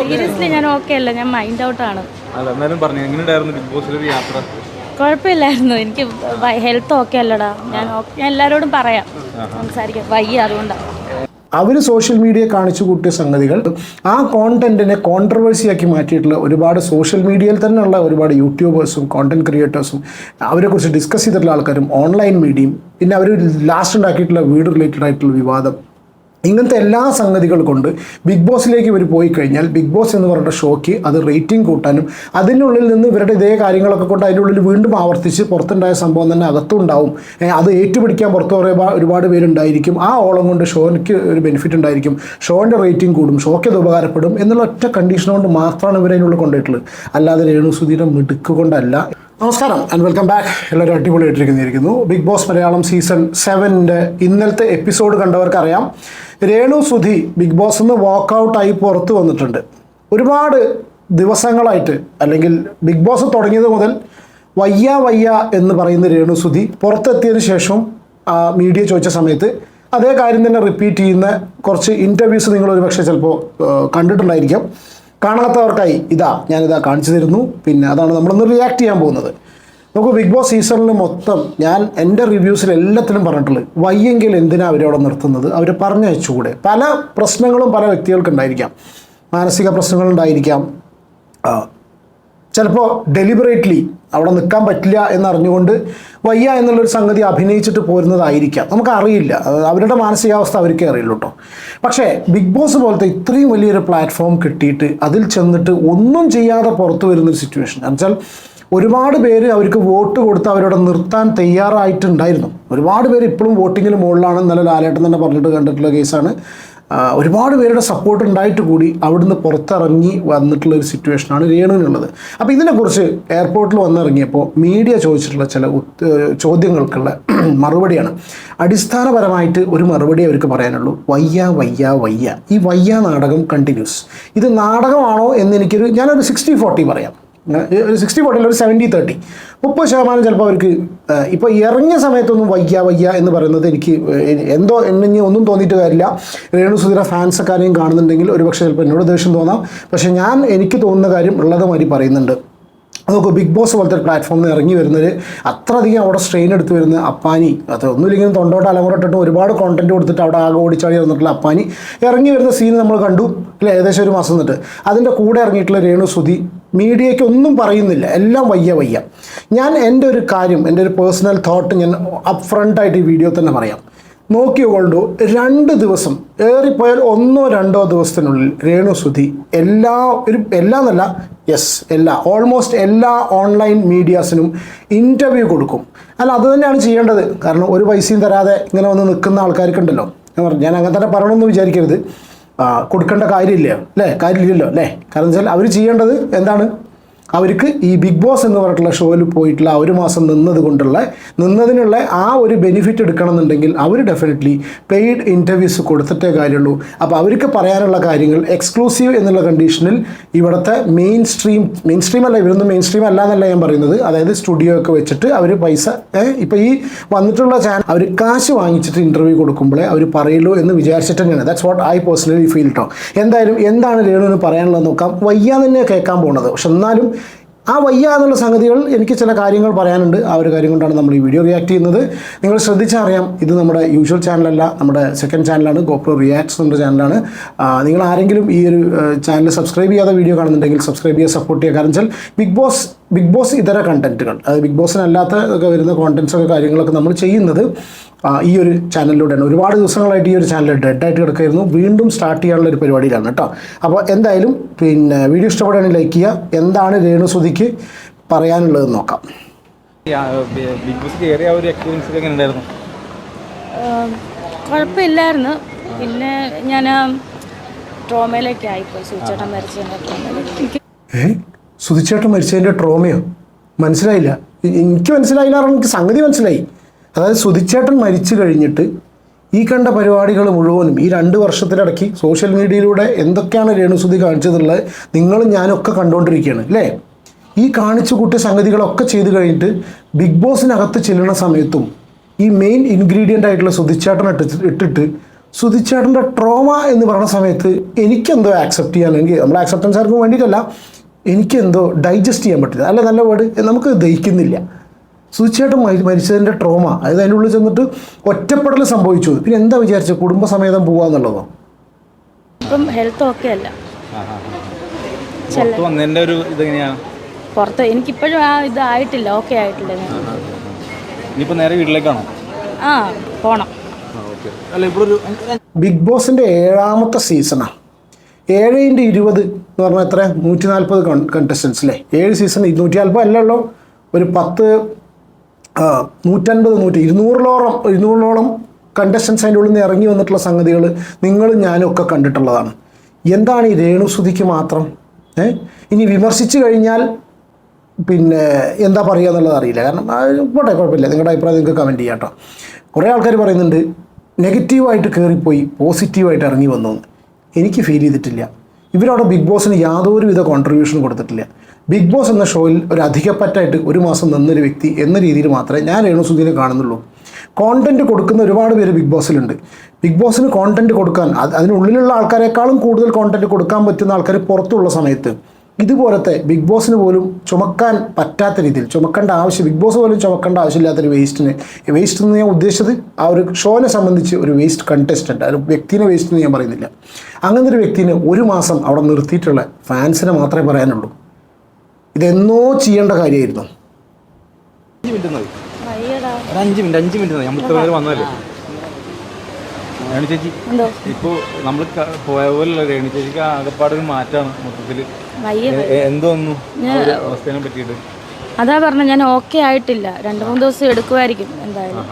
Seriously ഞാൻ okay. അല്ല. ഞാൻ മൈൻഡ് ഔട്ട് ആണ്. അല്ല എന്നാലും പറഞ്ഞു. എങ്ങനെയുണ്ടായിരുന്നു ബിഗ് ബോസിലൊരു യാത്ര? കുഴപ്പമില്ലായിരുന്നു. എനിക്ക് ഹെൽത്ത് ഓക്കെ അല്ലടാ. ഞാൻ എല്ലാരോടും ഞാൻ എല്ലാവരോടും പറയാം. സംസാരിക്കാം. വയ്യ അതുകൊണ്ടാണ് അവർ സോഷ്യൽ മീഡിയ കാണിച്ചു കൂട്ടിയ സംഗതികൾ ആ കോണ്ടന്റിനെ കോൺട്രവേഴ്സിയാക്കി മാറ്റിയിട്ടുള്ള ഒരുപാട് സോഷ്യൽ മീഡിയയിൽ തന്നെയുള്ള ഒരുപാട് യൂട്യൂബേഴ്സും കോണ്ടന്റ് ക്രിയേറ്റേഴ്സും അവരെക്കുറിച്ച് ഡിസ്കസ് ചെയ്തിട്ടുള്ള ആൾക്കാരും ഓൺലൈൻ മീഡിയയും പിന്നെ അവർ ലാസ്റ്റ് ഉണ്ടാക്കിയിട്ടുള്ള വീട് റിലേറ്റഡ് ആയിട്ടുള്ള വിവാദം ഇങ്ങനത്തെ എല്ലാ സംഗതികൾ കൊണ്ട് ബിഗ് ബോസിലേക്ക് ഇവർ പോയി കഴിഞ്ഞാൽ ബിഗ് ബോസ് എന്ന് പറയുന്ന ഷോയ്ക്ക് അത് റേറ്റിംഗ് കൂട്ടാനും അതിനുള്ളിൽ നിന്ന് ഇവരുടെ ഇതേ കാര്യങ്ങളൊക്കെ കൊണ്ട് അതിന്റെ ഉള്ളിൽ വീണ്ടും ആവർത്തിച്ച് പുറത്തുണ്ടായ സംഭവം തന്നെ അകത്തുണ്ടാവും. അത് ഏറ്റുപിടിക്കാൻ പുറത്ത് പറയുമ്പോൾ ഒരുപാട് പേരുണ്ടായിരിക്കും. ആ ഓളം കൊണ്ട് ഷോയ്ക്ക് ഒരു ബെനിഫിറ്റ് ഉണ്ടായിരിക്കും. ഷോന്റെ റേറ്റിംഗ് കൂടും ഷോയ്ക്ക് അത് ഉപകാരപ്പെടും എന്നുള്ള ഒറ്റ കണ്ടീഷൻ കൊണ്ട് മാത്രമാണ് ഇവരതിനുള്ളിൽ കൊണ്ടുപോയിട്ടുള്ളത്. അല്ലാതെ രേണുസുധീരം കൊണ്ടല്ല. നമസ്കാരം ആൻഡ് വെൽക്കം ബാക്ക് എല്ലാവരും അടിപൊളിയായിട്ടിരിക്കുന്നിരിക്കുന്നു ബിഗ് ബോസ് മലയാളം സീസൺ സെവന്റെ ഇന്നലത്തെ എപ്പിസോഡ് കണ്ടവർക്കറിയാം രേണു സുധി ബിഗ് ബോസ് നിന്ന് വാക്കൗട്ടായി പുറത്തു വന്നിട്ടുണ്ട്. ഒരുപാട് ദിവസങ്ങളായിട്ട് അല്ലെങ്കിൽ ബിഗ് ബോസ് തുടങ്ങിയത് മുതൽ വയ്യ വയ്യ എന്ന് പറയുന്ന രേണു സുധി പുറത്തെത്തിയതിന് ശേഷം മീഡിയ ചോദിച്ച സമയത്ത് അതേ കാര്യം തന്നെ റിപ്പീറ്റ് ചെയ്യുന്ന കുറച്ച് ഇന്റർവ്യൂസ് നിങ്ങൾ ഒരുപക്ഷെ ചിലപ്പോൾ കണ്ടിട്ടുണ്ടായിരിക്കാം. കാണാത്തവർക്കായി ഇതാ ഞാനിതാ കാണിച്ചു തരുന്നു. പിന്നെ അതാണ് നമ്മളൊന്ന് റിയാക്ട് ചെയ്യാൻ പോകുന്നത്. നമുക്ക് ബിഗ് ബോസ് സീസണിൽ മൊത്തം ഞാൻ എന്റെ റിവ്യൂസിൽ എല്ലാത്തിലും പറഞ്ഞിട്ടുള്ളത് വയ്യെങ്കിൽ എന്തിനാണ് അവരവിടെ നിർത്തുന്നത്? അവർ പറഞ്ഞയച്ചുകൂടെ? പല പ്രശ്നങ്ങളും പല വ്യക്തികൾക്ക് ഉണ്ടായിരിക്കാം. മാനസിക പ്രശ്നങ്ങളുണ്ടായിരിക്കാം ചിലപ്പോൾ ഡെലിബറേറ്റ്ലി അവിടെ നിൽക്കാൻ പറ്റില്ല എന്നറിഞ്ഞുകൊണ്ട് വയ്യ എന്നുള്ളൊരു സംഗതി അഭിനയിച്ചിട്ട് പോരുന്നതായിരിക്കാം. നമുക്കറിയില്ല. അവരുടെ മാനസികാവസ്ഥ അവർക്കേ അറിയുള്ളൂ കേട്ടോ പക്ഷേ ബിഗ് ബോസ് പോലത്തെ ഇത്രയും വലിയൊരു പ്ലാറ്റ്ഫോം കിട്ടിയിട്ട് അതിൽ ചെന്നിട്ട് ഒന്നും ചെയ്യാതെ പുറത്തു വരുന്നൊരു സിറ്റുവേഷൻ എന്ന് എന്നുവെച്ചാൽ ഒരുപാട് പേര് അവർക്ക് വോട്ട് കൊടുത്ത് അവരോട് നിർത്താൻ തയ്യാറായിട്ടുണ്ടായിരുന്നു. ഒരുപാട് പേര് ഇപ്പോഴും വോട്ടിങ്ങിന് മുകളിലാണ് ഇന്നലെ ലാലേട്ടൻ തന്നെ പറഞ്ഞിട്ട് കണ്ടിട്ടുള്ള കേസാണ് ഒരുപാട് പേരുടെ സപ്പോർട്ട് ഉണ്ടായിട്ട് കൂടി അവിടുന്ന് പുറത്തിറങ്ങി വന്നിട്ടുള്ള ഒരു സിറ്റുവേഷനാണ് രേണുവിനുള്ളത്. അപ്പോൾ ഇതിനെക്കുറിച്ച് എയർപോർട്ടിൽ വന്നിറങ്ങിയപ്പോൾ മീഡിയ ചോദിച്ചിട്ടുള്ള ചില ചോദ്യങ്ങൾക്കുള്ള മറുപടിയാണ്. അടിസ്ഥാനപരമായിട്ട് ഒരു മറുപടി അവർക്ക് പറയാനുള്ളൂ. വയ്യ വയ്യ വയ്യ. ഈ വയ്യ നാടകം കണ്ടിന്യൂസ് ഇത് നാടകമാണോ എന്ന് എനിക്കൊരു ഞാനൊരു സിക്സ്റ്റി ഫോർട്ടി പറയാം. ഒരു സിക്സ്റ്റി ഫോർട്ടിയിൽ ഒരു സെവന്റി തേർട്ടി മുപ്പത് ശതമാനം ചിലപ്പോൾ അവർക്ക് ഇപ്പോൾ ഇറങ്ങിയ സമയത്തൊന്നും വയ്യ വയ്യ എന്ന് പറയുന്നത് എനിക്ക് എന്തോ എന്നെ ഒന്നും തോന്നിയിട്ട് കാര്യമില്ല. രേണു സുധീര ഫാൻസൊക്കെ ആരെയും കാണുന്നുണ്ടെങ്കിൽ ഒരുപക്ഷെ ചിലപ്പോൾ എന്നോട് ദേഷ്യം തോന്നാം. പക്ഷേ ഞാൻ എനിക്ക് തോന്നുന്ന കാര്യം ഉള്ളത് മാതിരി പറയുന്നുണ്ട്. നമുക്ക് ബിഗ് ബോസ് പോലത്തെ ഒരു പ്ലാറ്റ്ഫോമിൽ നിന്ന് ഇറങ്ങി വരുന്നത് അത്രയധികം അവിടെ സ്ട്രെയിൻ എടുത്ത് വരുന്ന അപ്പാനി അത് ഒന്നുമില്ലെങ്കിലും തൊണ്ടോട്ട് അലമുറട്ടിട്ടും ഒരുപാട് കോണ്ടന്റ് കൊടുത്തിട്ട് അവിടെ ആകെ ഓടിച്ചാടി വന്നിട്ടുള്ള അപ്പാനി. ഇറങ്ങി വരുന്ന സീൻ നമ്മൾ കണ്ടു അല്ലേ? ഏകദേശം ഒരു മാസം എന്നിട്ട് അതിന്റെ കൂടെ ഇറങ്ങിയിട്ടുള്ള രേണു സുധി മീഡിയയ്ക്ക് ഒന്നും പറയുന്നില്ല. എല്ലാം വയ്യ വയ്യ. ഞാൻ എന്റെ ഒരു കാര്യം എന്റെ ഒരു പേഴ്സണൽ തോട്ട് ഞാൻ അപ് ഫ്രണ്ടായിട്ട് ഈ വീഡിയോ തന്നെ പറയാം. നോക്കിയോളൂ രണ്ട് ദിവസം ഏറിപ്പോയാൽ ഒന്നോ രണ്ടോ ദിവസത്തിനുള്ളിൽ രേണു സുധി എല്ലാ ഒരു എല്ലാ എന്നല്ല യെസ് എല്ലാ ഓൾമോസ്റ്റ് എല്ലാ ഓൺലൈൻ മീഡിയാസിനും ഇന്റർവ്യൂ കൊടുക്കും. അല്ല അത് തന്നെയാണ് ചെയ്യേണ്ടത്. കാരണം ഒരു പൈസയും തരാതെ ഇങ്ങനെ വന്ന് നിൽക്കുന്ന ആൾക്കാർക്കുണ്ടല്ലോ. ഞാൻ അങ്ങനെ തന്നെ പറയണമെന്ന് വിചാരിക്കരുത്. കൊടുക്കേണ്ട കാര്യമില്ല അല്ലേ? കാര്യമില്ലല്ലോ അല്ലേ? കാരണം വെച്ചാൽ അവർ ചെയ്യേണ്ടത് എന്താണ്? അവർക്ക് ഈ ബിഗ് ബോസ് എന്ന് പറഞ്ഞിട്ടുള്ള ഷോയിൽ പോയിട്ടുള്ള ഒരു മാസം നിന്നത് കൊണ്ടുള്ള നിന്നതിനുള്ള ആ ഒരു ബെനിഫിറ്റ് എടുക്കണമെന്നുണ്ടെങ്കിൽ അവർ ഡെഫിനറ്റ്ലി പെയ്ഡ് ഇന്റർവ്യൂസ് കൊടുത്തിട്ടേ കാര്യമുള്ളൂ. അപ്പോൾ അവർക്ക് പറയാനുള്ള കാര്യങ്ങൾ എക്സ്ക്ലൂസീവ് എന്നുള്ള കണ്ടീഷനിൽ ഇവിടുത്തെ മെയിൻ സ്ട്രീം മെയിൻ സ്ട്രീം അല്ല ഇവരൊന്നും മെയിൻ സ്ട്രീം അല്ല എന്നല്ല ഞാൻ പറയുന്നത്. അതായത് സ്റ്റുഡിയോ ഒക്കെ വെച്ചിട്ട് അവർ പൈസ ഇപ്പോൾ ഈ വന്നിട്ടുള്ള ചാനൽ അവർ കാശ് വാങ്ങിച്ചിട്ട് ഇന്റർവ്യൂ കൊടുക്കുമ്പോഴേ അവർ പറയുള്ളൂ എന്ന് വിചാരിച്ചിട്ട് തന്നെയാണ് that's what I personally feel കേട്ടോ എന്തായാലും എന്താണ് രേണുവിന് പറയാനുള്ളത് നോക്കാം. വയ്യ തന്നെ കേൾക്കാൻ പോകുന്നത്. പക്ഷെ എന്നാലും ആ വയ്യ എന്നുള്ള സംഗതികൾ എനിക്ക് ചില കാര്യങ്ങൾ പറയാനുണ്ട്. ആ ഒരു കാര്യം കൊണ്ടാണ് നമ്മൾ ഈ വീഡിയോ റിയാക്ട് ചെയ്യുന്നത്. നിങ്ങൾ ശ്രദ്ധിച്ചറിയാം ഇത് നമ്മുടെ യൂഷ്വൽ ചാനലല്ല നമ്മുടെ സെക്കൻഡ് ചാനലാണ് ഗോപ്രോ റിയാക്ട്സ് എന്ന ചാനലാണ് നിങ്ങൾ ആരെങ്കിലും ഈ ഒരു ചാനൽ സബ്സ്ക്രൈബ് ചെയ്യാതെ വീഡിയോ കാണുന്നുണ്ടെങ്കിൽ സബ്സ്ക്രൈബ് ചെയ്യുക സപ്പോർട്ട് ചെയ്യുക. കാരണം വെച്ചാൽ ബിഗ് ബോസ് ബിഗ് ബോസ് ഇതര കണ്ടന്റുകൾ അതായത് ബിഗ് ബോസിനല്ലാത്ത ഒക്കെ വരുന്ന കോണ്ടൻസൊക്കെ ഒക്കെ കാര്യങ്ങളൊക്കെ നമ്മൾ ചെയ്യുന്നത് ഈ ഒരു ചാനലിലൂടെയാണ് ഒരുപാട് ദിവസങ്ങളായിട്ട് ഈ ഒരു ചാനൽ ഡെഡായിട്ട് കിടക്കായിരുന്നു. വീണ്ടും സ്റ്റാർട്ട് ചെയ്യാനുള്ള ഒരു പരിപാടിയിലാണ് കേട്ടോ. അപ്പോൾ എന്തായാലും പിന്നെ വീഡിയോ ഇഷ്ടപ്പെടുകയാണെങ്കിൽ ലൈക്ക് ചെയ്യുക. എന്താണ് രേണുസുതിക്ക് പറയാനുള്ളതെന്ന് നോക്കാം. ബിഗ് ബോസ് കയറിയ ഒരു എക്സ്പീരിയൻസ് എങ്ങനെ ഉണ്ടായിരുന്നു കുഴപ്പമില്ലായിരുന്നു. പിന്നെ ഞാൻ ട്രോമയിലേക്ക് ആയിപ്പോയി. സൂചേട്ടൻ മരിച്ചു ട്രോമയിലേക്ക് സുധിച്ചേട്ടൻ മരിച്ചതിന്റെ ട്രോമയോ മനസ്സിലായില്ല. എനിക്ക് മനസ്സിലായില്ല കാരണം എനിക്ക് സംഗതി മനസ്സിലായി. അതായത് സുധിച്ചേട്ടൻ മരിച്ചു കഴിഞ്ഞിട്ട് ഈ കണ്ട പരിപാടികൾ മുഴുവനും ഈ രണ്ട് വർഷത്തിലടക്കി സോഷ്യൽ മീഡിയയിലൂടെ എന്തൊക്കെയാണ് രേണുസുതി കാണിച്ചതുള്ളത് നിങ്ങളും ഞാനൊക്കെ കണ്ടുകൊണ്ടിരിക്കുകയാണ് അല്ലേ? ഈ കാണിച്ചു കൂട്ടിയ സംഗതികളൊക്കെ ചെയ്ത് കഴിഞ്ഞിട്ട് ബിഗ് ബോസിനകത്ത് ചെല്ലുന്ന സമയത്തും ഈ മെയിൻ ഇൻഗ്രീഡിയന്റ് ആയിട്ടുള്ള സുധിച്ചേട്ടൻ ഇട്ട് ഇട്ടിട്ട് സുധിച്ചേട്ടന്റെ ട്രോമ എന്ന് പറയുന്ന സമയത്ത് എനിക്കെന്തോ ആക്സെപ്റ്റ് ചെയ്യാൻ അല്ലെങ്കിൽ നമ്മുടെ ആക്സെപ്റ്റൻസ് ആർക്കും വേണ്ടിയിട്ടല്ല എനിക്കെന്തോ ഡൈജസ്റ്റ് ചെയ്യാൻ പറ്റില്ല. അല്ല നല്ല വേർഡ് നമുക്ക് ദഹിക്കുന്നില്ല. തീർച്ചയായിട്ടും മരി മരിച്ചതിന്റെ ട്രോമ അതായത് അതിന്റെ ഉള്ളിൽ ചെന്നിട്ട് ഒറ്റപ്പെടൽ സംഭവിച്ചു. പിന്നെ എന്താ വിചാരിച്ചത് കുടുംബസമേതം പോവാന്നുള്ളതോ? ഇപ്പം ഹെൽത്ത് ഓക്കെ അല്ല. ഒരു പുറത്ത് എനിക്കിപ്പോഴും ആ ഇതായിട്ടില്ല ഓക്കെ ആയിട്ടില്ല. ഞാൻ നേരെ വീട്ടിലേക്കാണോ? ആ പോണം. ഓക്കെ അല്ല ഇവിടെ ഒരു ബിഗ് ബോസിന്റെ ഏഴാമത്തെ സീസണാണ് ഏഴ് ഇന്റു ഇരുപത് എന്ന് പറഞ്ഞാൽ എത്ര? നൂറ്റി നാൽപ്പത് കണ്ടസ്റ്റൻസ് അല്ലേ ഏഴ് സീസൺ ഇരുന്നൂറ്റി നാൽപ്പത് അല്ലല്ലോ ഒരു പത്ത് നൂറ്റൻപത് നൂറ്റി ഇരുന്നൂറിലോളം ഇരുന്നൂറിലോളം കണ്ടസ്റ്റൻസ് അതിന്റെ ഉള്ളിൽ നിന്ന് ഇറങ്ങി വന്നിട്ടുള്ള സംഗതികൾ നിങ്ങളും ഞാനും ഒക്കെ കണ്ടിട്ടുള്ളതാണ്. എന്താണ് ഈ രേണുസുതിക്ക് മാത്രം? ഇനി വിമർശിച്ചു കഴിഞ്ഞാൽ പിന്നെ എന്താ പറയുക എന്നുള്ളത് അറിയില്ല. കാരണം പോട്ടെ കുഴപ്പമില്ല. നിങ്ങളുടെ അഭിപ്രായം നിങ്ങൾക്ക് കമന്റ് ചെയ്യാം കേട്ടോ. കുറേ ആൾക്കാർ പറയുന്നുണ്ട് നെഗറ്റീവായിട്ട് കയറിപ്പോയി പോസിറ്റീവായിട്ട് ഇറങ്ങി വന്നു. എനിക്ക് ഫീൽ ചെയ്തിട്ടില്ല. ഇവരവിടെ ബിഗ് ബോസിന് യാതൊരുവിധ കോൺട്രിബ്യൂഷൻ കൊടുത്തിട്ടില്ല. ബിഗ് ബോസ് എന്ന ഷോയിൽ ഒരു അധികപ്പറ്റായിട്ട് ഒരു മാസം നിന്നൊരു വ്യക്തി എന്ന രീതിയിൽ മാത്രമേ ഞാൻ രേണുസുദീനെ കാണുന്നുള്ളൂ. കോണ്ടന്റ് കൊടുക്കുന്ന ഒരുപാട് പേര് ബിഗ് ബോസിലുണ്ട് ബിഗ് ബോസിന് കോണ്ടന്റ് കൊടുക്കാൻ അത് അതിനുള്ളിലുള്ള ആൾക്കാരെക്കാളും കൂടുതൽ കോണ്ടന്റ് കൊടുക്കാൻ പറ്റുന്ന ആൾക്കാർ പുറത്തുള്ള സമയത്ത് ഇതുപോലത്തെ ബിഗ് ബോസിന് പോലും ചുമക്കാൻ പറ്റാത്ത രീതിയിൽ ചുമക്കേണ്ട ആവശ്യം ബിഗ് ബോസ് പോലും ചുമക്കേണ്ട ആവശ്യമില്ലാത്തൊരു വേസ്റ്റിന് വേസ്റ്റ് എന്ന് ഞാൻ ഉദ്ദേശിച്ചത് ആ ഒരു ഷോനെ സംബന്ധിച്ച് ഒരു വേസ്റ്റ് കണ്ടസ്റ്റന്റ് ഒരു വ്യക്തിനെ വേസ്റ്റ് എന്ന് ഞാൻ പറയുന്നില്ല. അങ്ങനത്തെ ഒരു വ്യക്തിനെ ഒരു മാസം അവിടെ നിർത്തിയിട്ടുള്ള ഫാൻസിനെ മാത്രമേ പറയാനുള്ളൂ. ഇതെന്നോ ചെയ്യേണ്ട കാര്യമായിരുന്നു. അഞ്ച് മിനിറ്റ് അഞ്ച് മിനിറ്റ് അഞ്ച് മിനിറ്റ് മതി നമ്മൾ ഇത്ര നേരം വന്നതല്ലേ? രേണു ചേച്ചി എന്തോ ഇപ്പോൾ നമ്മൾ പോയ പോലുള്ള രേണു ചേച്ചിക്ക് ആകെപ്പാടൊരു മാറ്റമാണ് മൊത്തത്തിൽ. വയ്യ. എന്തോന്നു? അവസ്ഥയെ പറ്റിയിട്ട്. അതാ പറഞ്ഞ ഞാൻ ഓക്കെ ആയിട്ടില്ല. രണ്ട് മൂന്ന് ദിവസം എടുക്കുമായിരിക്കും എന്തായാലും.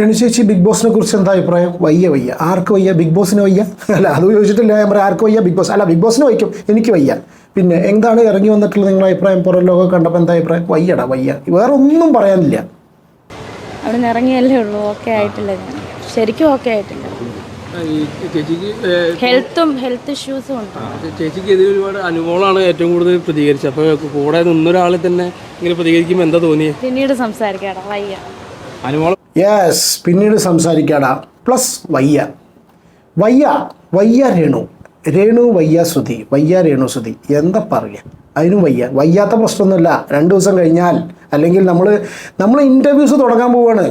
രണു ചേച്ചി ബിഗ് ബോസിനെ കുറിച്ച് എന്താ അഭിപ്രായം? വയ്യ വയ്യ. ആർക്ക് വയ്യ? ബിഗ് ബോസിന് വയ്യ? അല്ല അത് ചോദിച്ചിട്ടില്ല. ഞാൻ പറയാം ആർക്ക് വയ്യ? Big boss. അല്ല ബിഗ് ബോസിന് വയ്ക്കും. എനിക്ക് വയ്യ. പിന്നെ എന്താണ് ഇറങ്ങി വന്നിട്ടുള്ള നിങ്ങളുടെ അഭിപ്രായം? പുറം ലോകം കണ്ടപ്പോൾ എന്താ അഭിപ്രായം? വയ്യടാ വയ്യ. വേറെ ഒന്നും പറയാനില്ല. അവിടെ നിന്ന് ഇറങ്ങിയല്ലേ ഉള്ളൂ. ഓക്കെ ആയിട്ടില്ല ഞാൻ. ശരിക്കും ഓക്കെ ആയിട്ടില്ല. ചേച്ചിക്ക് ഹെൽത്തും ഹെൽത്ത് ഇഷ്യൂസും ഉണ്ട്. ചേച്ചിക്ക് ഇതിൽ ഒരുപാട് അനുഭവങ്ങളാണ് ഏറ്റവും കൂടുതൽ പ്രതികരിച്ചത്. അപ്പോൾ കൂടെ നിന്നൊരാളെ തന്നെ ഇങ്ങനെ പ്രതികരിക്കുമ്പോൾ എന്താ തോന്നിയത് പിന്നീട് സംസാരിക്കാടാ വയ്യ. അനുമോളം യെസ് പിന്നീട് സംസാരിക്കാടാ. പ്ലസ് വയ്യ. വയ്യ വയ്യ രേണു. രേണു വയ്യ ശ്രുതി. വയ്യ രേണു ശ്രുതി. എന്താ പറയുക അതിനും വയ്യ. വയ്യാത്ത പ്രശ്നമൊന്നുമില്ല. രണ്ട് ദിവസം കഴിഞ്ഞാൽ അല്ലെങ്കിൽ നമ്മൾ നമ്മൾ ഇന്റർവ്യൂസ് തുടങ്ങാൻ പോവുകയാണ്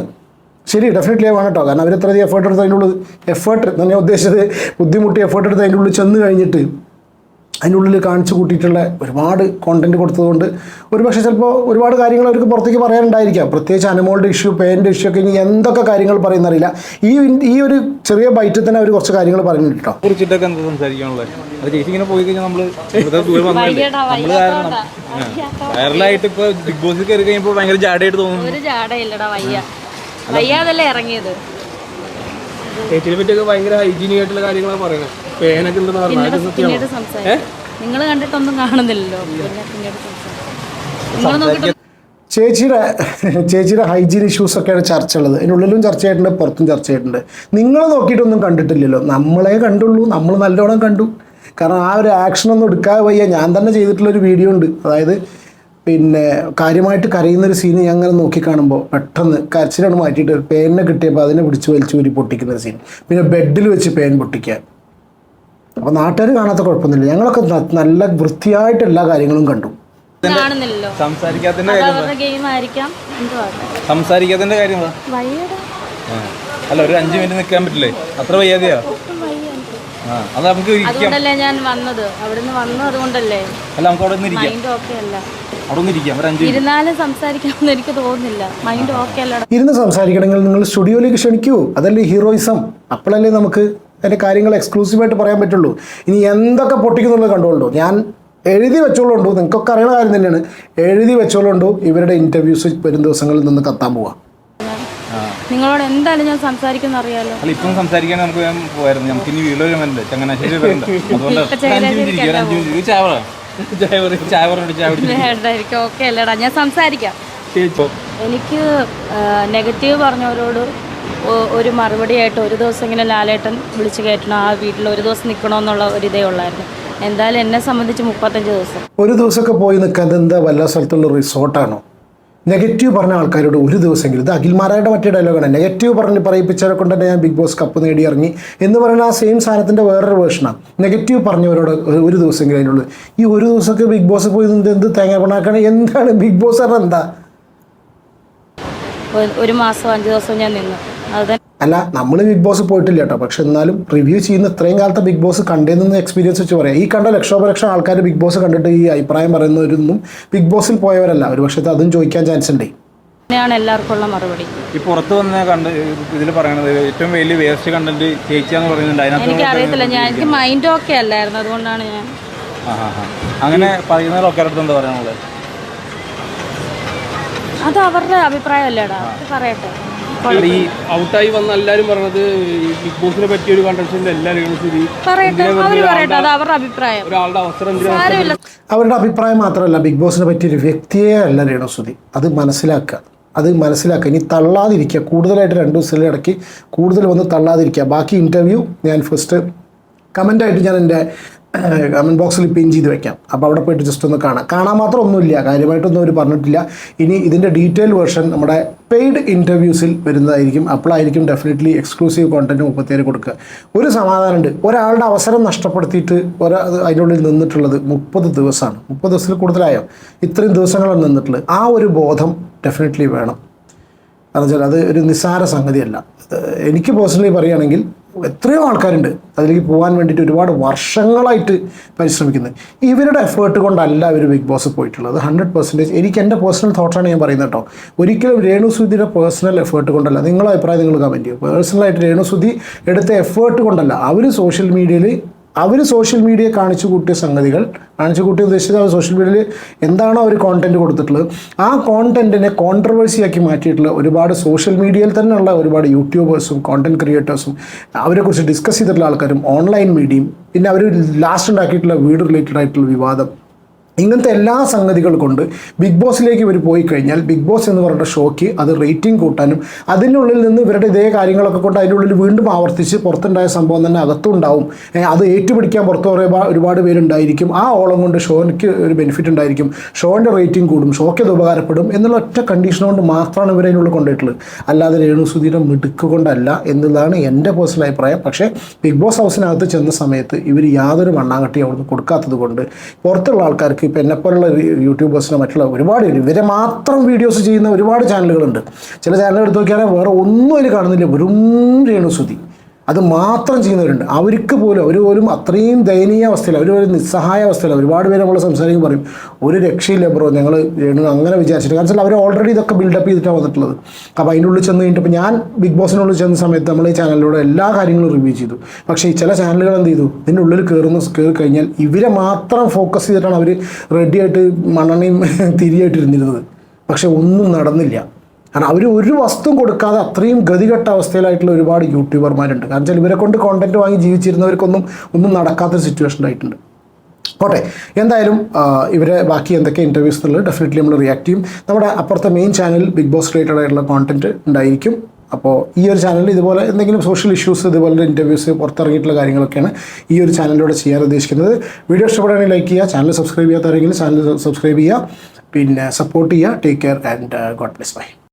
ശരി ഡെഫിനറ്റ്ലി വേണം കേട്ടോ. കാരണം അവർ ഇത്രയധികം എഫേർട്ട് എടുത്ത് അതിന്റെ ഉള്ളിൽ എഫേർട്ട് ഞാൻ ഉദ്ദേശിച്ചത് ബുദ്ധിമുട്ടി എഫേർട്ട് എടുത്ത് അതിന്റെ ഉള്ളിൽ ചെന്ന് കഴിഞ്ഞിട്ട് അതിന്റെ ഉള്ളിൽ കാണിച്ചു കൂട്ടിയിട്ടുള്ള ഒരുപാട് കോണ്ടന്റ് കൊടുത്തതുകൊണ്ട് ഒരുപക്ഷെ ചിലപ്പോൾ ഒരുപാട് കാര്യങ്ങൾ അവർക്ക് പുറത്തേക്ക് പറയാനുണ്ടായിരിക്കാം. പ്രത്യേകിച്ച് അനിമോളുടെ ഇഷ്യൂ പേന്റെ ഇഷ്യൂ ഒക്കെ ഇനി എന്തൊക്കെ കാര്യങ്ങൾ പറയുന്നറിയില്ല. ഈ ഈ ഒരു ചെറിയ ബൈറ്റിൽ തന്നെ അവർ കുറച്ച് കാര്യങ്ങൾ പറയുന്നുണ്ട് കേട്ടോ. കുറിച്ചിട്ടൊക്കെ എന്താ സംസാരിക്കാനുള്ളത് അത് ചേച്ചി ഇങ്ങനെ പോയി കഴിഞ്ഞാൽ നമ്മൾ ഇവിടുത്തെ ദൂരം വന്നതല്ലേ? വയ്യടാ നമ്മൾ കാരണം വൈറലായിട്ട് ഇപ്പൊ ബിഗ് ബോസിൽ കയറി കഴിയുമ്പോൾ ഭയങ്കര ജാടയായിട്ട് തോന്നുന്നു. ഒരു ജാടയില്ലടാ വയ്യ. വയ്യാതല്ലേ ഇറങ്ങിയത്? ചേച്ചിനെ പറ്റിയൊക്കെ ഭയങ്കര ഹൈജീനിക് ആയിട്ടുള്ള കാര്യങ്ങളാണ് പറയുന്നത് പേനൊക്കെ ഉണ്ടെന്ന് പറഞ്ഞു പിന്നീട് അതൊക്കെ സത്യമാണോ? നിങ്ങൾ കണ്ടിട്ടൊന്നും കാണുന്നില്ലല്ലോ. നിങ്ങൾ നോക്കിയിട്ട് ചേച്ചിയുടെ ചേച്ചിയുടെ ഹൈജീൻ ഇഷ്യൂസ് ഒക്കെയാണ് ചർച്ച ഉള്ളത് അതിനുള്ളിലും ചർച്ച ആയിട്ടുണ്ട് പുറത്തും ചർച്ച ആയിട്ടുണ്ട് നിങ്ങൾ നോക്കിയിട്ടൊന്നും കണ്ടിട്ടില്ലല്ലോ. നമ്മളെ കണ്ടുള്ളൂ നമ്മൾ നല്ലോണം കണ്ടു. കാരണം ആ ഒരു ആക്ഷൻ ഒന്നും എടുക്കാതെ വയ്യ. ഞാൻ തന്നെ ചെയ്തിട്ടുള്ളൊരു വീഡിയോ ഉണ്ട്. അതായത് പിന്നെ കാര്യമായിട്ട് കരയുന്നൊരു സീന് ഞാൻ അങ്ങനെ നോക്കി കാണുമ്പോൾ പെട്ടെന്ന് കരച്ചിലാണ് മാറ്റിയിട്ട് പേനിനെ കിട്ടിയപ്പോൾ അതിനെ പിടിച്ച് വലിച്ചു ഊരി പൊട്ടിക്കുന്ന ഒരു സീൻ പിന്നെ ബെഡിൽ വെച്ച് പേൻ പൊട്ടിക്കാൻ. അപ്പോൾ നാട്ടുകാർ കാണാത്ത കുഴപ്പമൊന്നുമില്ല. ഞങ്ങളൊക്കെ നല്ല വൃത്തിയായിട്ട് എല്ലാ കാര്യങ്ങളും കണ്ടു. സംസാരിക്കാത്തതിന്റെ കാര്യം അല്ല ഒരു അഞ്ച് മിനിറ്റ് നിൽക്കാൻ പറ്റില്ലേ? അത്ര വയ്യാതെയാ. അത് നമുക്ക് ഇരിക്കാം. അതുകൊണ്ടല്ലേ ഞാൻ വന്നത്. അവിടുന്ന് വന്നത് അതുകൊണ്ടല്ലേ അല്ല നമുക്ക് അവിടെ നിന്ന് ഇരിക്കാം. ഇരുന്നാലും സംസാരിക്കാമെന്ന് എനിക്ക് തോന്നുന്നില്ല. മൈൻഡ് ഓക്കെ അല്ലടാ. ഇരുന്ന് സംസാരിക്കണമെങ്കിൽ നിങ്ങൾ സ്റ്റുഡിയോയിലേക്ക് ക്ഷണിക്കൂ. അതല്ലേ ഹീറോയിസം? അപ്പോഴല്ലേ നമുക്ക് അതിന്റെ കാര്യങ്ങൾ എക്സ്ക്ലൂസീവായിട്ട് പറയാൻ പറ്റുള്ളൂ. ഇനി എന്തൊക്കെ പൊട്ടിക്കുന്നുള്ളത് കണ്ടുകൊണ്ടോ ഞാൻ എഴുതി വെച്ചോളുണ്ടോ? നിങ്ങൾക്കൊക്കെ അറിയണ കാര്യം തന്നെയാണ്. എഴുതി വെച്ചോളുണ്ടോ? ഇവരുടെ ഇന്റർവ്യൂസ് വരും ദിവസങ്ങളിൽ നിന്ന് കത്താൻ പോവാ. നിങ്ങളോട് എന്തായാലും ഞാൻ സംസാരിക്കുന്ന അറിയാലോ. അല്ല ഇപ്പം സംസാരിക്കാൻ നമുക്ക് ഞാൻ പോയായിരുന്നു. നമുക്ക് ഇനി വീട്ടിൽ വരുന്നുണ്ട് ചങ്ങനാശ്ശേരി വരുന്നുണ്ട് അതുകൊണ്ട് ചായ ചായ പറഞ്ഞു ചായ വേണ്ടായിരിക്കും ഓക്കെ അല്ലടാ ഞാൻ സംസാരിക്കാം. എനിക്ക് നെഗറ്റീവ് പറഞ്ഞവരോട് ഒ- ഒരു മറുപടിയായിട്ട് ഒരു ദിവസം ഇങ്ങനെ ലാലേട്ടൻ വിളിച്ചു കയറ്റണം ആ വീട്ടിൽ ഒരു ദിവസം നിൽക്കണമെന്നുള്ള ഒരു ഇതേ ഉള്ളായിരുന്നു. എന്തായാലും എന്നെ സംബന്ധിച്ച് മുപ്പത്തഞ്ച് ദിവസം. ഒരു ദിവസമൊക്കെ പോയി നിൽക്കാൻ എന്താ വല്ല സ്ഥലത്തുള്ള റിസോർട്ടാണോ നെഗറ്റീവ് പറഞ്ഞ ആൾക്കാരോട് ഒരു ദിവസമെങ്കിലും ഇത് അഖിൽമാരായിട്ട് മറ്റേ ഡയലോഗാണ് നെഗറ്റീവ് പറഞ്ഞ് പറയിപ്പിച്ചവരെ കൊണ്ട് തന്നെ ഞാൻ ബിഗ് ബോസ് കപ്പ് നേടി ഇറങ്ങി എന്ന് പറയുന്ന ആ സെയിം സാധനത്തിന്റെ വേറൊരു വേർഷനാണ് നെഗറ്റീവ് പറഞ്ഞവരോട് ഒരു- ദിവസമെങ്കിലും അതിനുള്ളത് ഈ ഒരു ദിവസമൊക്കെ ബിഗ് ബോസ് പോയി എന്ത് തേങ്ങ പണാക്കാണ് എന്താണ് ബിഗ് ബോസ് പറഞ്ഞാൽ എന്താ? ഒരു- മാസം അഞ്ച് ദിവസം ഞാൻ നിന്നു. അത് അല്ല നമ്മൾ ബിഗ് ബോസ് പോയിട്ടില്ല കേട്ടോ. പക്ഷെ എന്നാലും റിവ്യൂ ചെയ്യുന്ന ഇത്രയും കാലത്തെ ബിഗ് ബോസ് കണ്ടതെന്ന് എക്സ്പീരിയൻസ് വെച്ച് പറയാം. ഈ കണ്ട ലക്ഷോപലക്ഷം ആൾക്കാർ ബിഗ് ബോസ് കണ്ടിട്ട് ഈ അഭിപ്രായം പറയുന്നവരൊന്നും ബിഗ് ബോസിൽ പോയവരല്ല. ഒരു പക്ഷേ അതും ചോദിക്കാൻ ചാൻസ് ഉണ്ട്. തന്നെയാണ് എല്ലാവർക്കും ഉള്ള മറുപടി. ഈ പുറത്ത് വന്ന കണ്ട് ഇതിൽ പറയണത് ഏറ്റവും വലിയ വേസ്റ്റ് കണ്ടന്റ് ചേച്ചിയാന്ന് പറയുന്നുണ്ട്. അതിനകത്ത് എനിക്ക് അറിയത്തില്ല. ഞാൻ എനിക്ക് മൈൻഡ് ഓക്കെ അല്ലായിരുന്നു. അതുകൊണ്ടാണ് ഞാൻ. അങ്ങനെ പറയുന്നവരൊക്കെ അടുത്ത് എന്താ പറയാനുള്ളത്? അത് അവരുടെ അഭിപ്രായമല്ലേടാ. അല്ലേടാ പറയട്ടെ. ഈ ഔട്ടായി വന്ന എല്ലാരും പറഞ്ഞത് ഈ ബിഗ് ബോസിനെ പറ്റിയ ഒരു കണ്ടൻസിന്റെ എല്ലാ സ്ഥിതി പറയട്ടെ അവർ അത് അവരുടെ അഭിപ്രായം. ഒരാളുടെ അവസരം അവരുടെ അഭിപ്രായം മാത്രമല്ല ബിഗ് ബോസിനെ പറ്റിയൊരു വ്യക്തിയെ അല്ല രേണുസുതി അത് മനസ്സിലാക്കുക. അത് മനസ്സിലാക്കുക. ഇനി തള്ളാതിരിക്കുക. കൂടുതലായിട്ട് രണ്ട് ദിവസത്തിന്റെ ഇടയ്ക്ക് കൂടുതൽ വന്ന് തള്ളാതിരിക്കുക. ബാക്കി ഇന്റർവ്യൂ ഞാൻ ഫസ്റ്റ് കമന്റായിട്ട് ഞാൻ എന്റെ കമന്റ് ബോക്സിൽ പിൻ ചെയ്ത് വെക്കാം. അപ്പോൾ അവിടെ പോയിട്ട് ജസ്റ്റ് ഒന്ന് കാണാം. കാണാൻ മാത്രം ഒന്നുമില്ല. കാര്യമായിട്ടൊന്നും അവർ പറഞ്ഞിട്ടില്ല. ഇനി ഇതിന്റെ ഡീറ്റെയിൽ വേർഷൻ നമ്മുടെ പെയ്ഡ് ഇന്റർവ്യൂസിൽ വരുന്നതായിരിക്കും. അപ്പോഴായിരിക്കും ഡെഫിനറ്റ്ലി എക്സ്ക്ലൂസീവ് കോണ്ടന്റ് മുപ്പത്തേര് കൊടുക്കുക. ഒരു സമാധാനമുണ്ട് ഒരാളുടെ അവസരം നഷ്ടപ്പെടുത്തിയിട്ട് ഒരാ അത് അതിനുള്ളിൽ നിന്നിട്ടുള്ളത് മുപ്പത് ദിവസമാണ്. മുപ്പത് ദിവസത്തിൽ കൂടുതലായോ? ഇത്രയും ദിവസങ്ങളാണ് നിന്നിട്ടുള്ളത്. ആ ഒരു ബോധം ഡെഫിനറ്റ്ലി വേണം. കാരണം വെച്ചാൽ അത് ഒരു നിസ്സാര സംഗതിയല്ല. എനിക്ക് പേഴ്സണലി പറയുകയാണെങ്കിൽ എത്രയോ ആൾക്കാരുണ്ട് അതിലേക്ക് പോകാൻ വേണ്ടിയിട്ട് ഒരുപാട് വർഷങ്ങളായിട്ട് പരിശ്രമിക്കുന്നത്. ഇവരുടെ എഫേർട്ട് കൊണ്ടല്ല ഇവർ ബിഗ് ബോസ് പോയിട്ടുള്ളത്. ഹൺഡ്രഡ് പെർസെന്റേജ് എനിക്ക് എന്റെ പേഴ്സണൽ തോട്ടാണ് ഞാൻ പറയുന്നത് കേട്ടോ. ഒരിക്കലും രേണുസുധിയുടെ പേഴ്സണൽ എഫേർട്ട് കൊണ്ടല്ല. നിങ്ങളെ അഭിപ്രായം നിങ്ങൾ കമന്റ് ചെയ്യും. പേഴ്സണലായിട്ട് രേണുസുധി എടുത്ത എഫേർട്ട് കൊണ്ടല്ല. അവർ സോഷ്യൽ മീഡിയയിൽ അവർ സോഷ്യൽ മീഡിയ കാണിച്ചു കൂട്ടിയ സംഗതികൾ കാണിച്ചു കൂട്ടിയ ഉദ്ദേശിച്ചത് അവർ സോഷ്യൽ മീഡിയയിൽ എന്താണോ അവർ കോണ്ടന്റ് കൊടുത്തിട്ടുള്ളത്. ആ കോണ്ടന്റിനെ കോൺട്രവേഴ്സിയാക്കി മാറ്റിയിട്ടുള്ള ഒരുപാട് സോഷ്യൽ മീഡിയയിൽ തന്നെയുള്ള ഒരുപാട് യൂട്യൂബേഴ്സും കോണ്ടന്റ് ക്രിയേറ്റേഴ്സും അവരെക്കുറിച്ച് ഡിസ്കസ് ചെയ്തിട്ടുള്ള ആൾക്കാരും ഓൺലൈൻ മീഡിയയും പിന്നെ അവർ ലാസ്റ്റ് ഉണ്ടാക്കിയിട്ടുള്ള വീട് റിലേറ്റഡ് ആയിട്ടുള്ള വിവാദം. ഇങ്ങനത്തെ എല്ലാ സംഗതികൾ കൊണ്ട് ബിഗ് ബോസിലേക്ക് ഇവർ പോയി കഴിഞ്ഞാൽ ബിഗ് ബോസ് എന്ന് പറഞ്ഞ ഷോയ്ക്ക് അത് റേറ്റിംഗ് കൂട്ടാനും അതിനുള്ളിൽ നിന്ന് ഇവരുടെ ഇതേ കാര്യങ്ങളൊക്കെ കൊണ്ട് അതിന്റെ ഉള്ളിൽ വീണ്ടും ആവർത്തിച്ച് പുറത്തുണ്ടായ സംഭവം തന്നെ അകത്തുണ്ടാവും. അത് ഏറ്റുപിടിക്കാൻ പുറത്ത് പറയുമ്പോൾ ഒരുപാട് പേരുണ്ടായിരിക്കും. ആ ഓളം കൊണ്ട് ഷോയ്ക്ക് ഒരു ബെനിഫിറ്റ് ഉണ്ടായിരിക്കും. ഷോന്റെ റേറ്റിംഗ് കൂടും ഷോയ്ക്ക് അത് ഉപകാരപ്പെടും എന്നുള്ള ഒറ്റ കണ്ടീഷൻ കൊണ്ട് മാത്രമാണ് ഇവർ അതിനുള്ളിൽ കൊണ്ടുപോയിട്ടുള്ളത്. അല്ലാതെ രേണുസുധീരം മിടുക്ക് കൊണ്ടല്ല എന്നുള്ളതാണ് എന്റെ പേഴ്സണൽ അഭിപ്രായം. പക്ഷേ ബിഗ് ബോസ് ഹൗസിനകത്ത് ചെന്ന സമയത്ത് ഇവർ യാതൊരു മണ്ണാങ്കട്ടി അവിടുന്ന് കൊടുക്കാത്തത് കൊണ്ട് പുറത്തുള്ള ആൾക്കാർക്ക് ഇപ്പം എന്നെപ്പോലുള്ള യൂട്യൂബേഴ്സിനെ മറ്റുള്ള ഒരുപാട് ഇവരെ മാത്രം വീഡിയോസ് ചെയ്യുന്ന ഒരുപാട് ചാനലുകളുണ്ട് ചില ചാനലുകൾ എടുത്ത് നോക്കിയാൽ വേറെ ഒന്നും അതിൽ കാണുന്നില്ല. വെറും രേണുസുതി അത് മാത്രം ചെയ്യുന്നവരുണ്ട്. അവർക്ക് പോലും അവർ പോലും അത്രയും ദയനീയ അവസ്ഥയിൽ അവർ ഒരു നിസ്സഹായ അവസ്ഥയിൽ ഒരുപാട് പേര് നമ്മൾ സംസാരിക്കും പറയും ഒരു രക്ഷയില്ല ബ്രോ ഞങ്ങൾ അങ്ങനെ വിചാരിച്ചിട്ട്. കാരണം അവർ ഓൾറെഡി ഇതൊക്കെ ബിൽഡപ്പ് ചെയ്തിട്ടാണ് വന്നിട്ടുള്ളത്. അപ്പോൾ അതിന്റെ ഉള്ളിൽ ചെന്ന് കഴിഞ്ഞിട്ട് ഇപ്പോൾ ഞാൻ ബിഗ് ബോസിനുള്ളിൽ ചെന്ന സമയത്ത് നമ്മൾ ഈ ചാനലിലൂടെ എല്ലാ കാര്യങ്ങളും റിവ്യൂ ചെയ്തു. പക്ഷേ ചില ചാനലുകൾ എന്ത് ചെയ്തു? ഇതിന്റെ ഉള്ളിൽ കയറുന്ന കയറി കഴിഞ്ഞാൽ ഇവരെ മാത്രം ഫോക്കസ് ചെയ്തിട്ടാണ് അവർ റെഡിയായിട്ട് മണ്ണെണ്ണയും തിരിയായിട്ട് ഇരുന്നിരുന്നത്. പക്ഷേ ഒന്നും നടന്നില്ല. കാരണം അവർ ഒരു വസ്തു കൊടുക്കാതെ അത്രയും ഗതികെട്ട അവസ്ഥയിലായിട്ടുള്ള ഒരുപാട് യൂട്യൂബർമാരുണ്ട്. കാരണം വെച്ചാൽ ഇവരെ കൊണ്ട് കോണ്ടന്റ് വാങ്ങി ജീവിച്ചിരുന്നവർക്കൊന്നും ഒന്നും നടക്കാത്ത സിറ്റുവേഷൻ ആയിട്ടുണ്ട്. പോട്ടെ. എന്തായാലും ഇവരെ ബാക്കി എന്തൊക്കെ ഇന്റർവ്യൂസ് എന്നുള്ളത് ഡെഫിനറ്റ്ലി നമ്മൾ റിയാക്ട് ചെയ്യും. നമ്മുടെ അപ്പുറത്തെ main channel Big Boss related ആയിട്ടുള്ള കോണ്ടന്റ് ഉണ്ടായിരിക്കും. അപ്പോൾ ഈ ഒരു ചാനലിൽ ഇതുപോലെ എന്തെങ്കിലും സോഷ്യൽ ഇഷ്യൂസ് ഇതുപോലെ ഇന്റർവ്യൂസ് പുറത്തിറങ്ങിയിട്ടുള്ള കാര്യങ്ങളൊക്കെയാണ് ഈ ഒരു ചാനലിലൂടെ ചെയ്യാൻ ഉദ്ദേശിക്കുന്നത്. വീഡിയോ ഇഷ്ടപ്പെടുകയാണെങ്കിൽ ലൈക്ക് ചെയ്യുക ചാനൽ സബ്സ്ക്രൈബ് ചെയ്യാത്തവരെങ്കിൽ ചാനൽ സബ്സ്ക്രൈബ് ചെയ്യുക. പിന്നെ സപ്പോർട്ട് ചെയ്യുക. Take care and God bless bye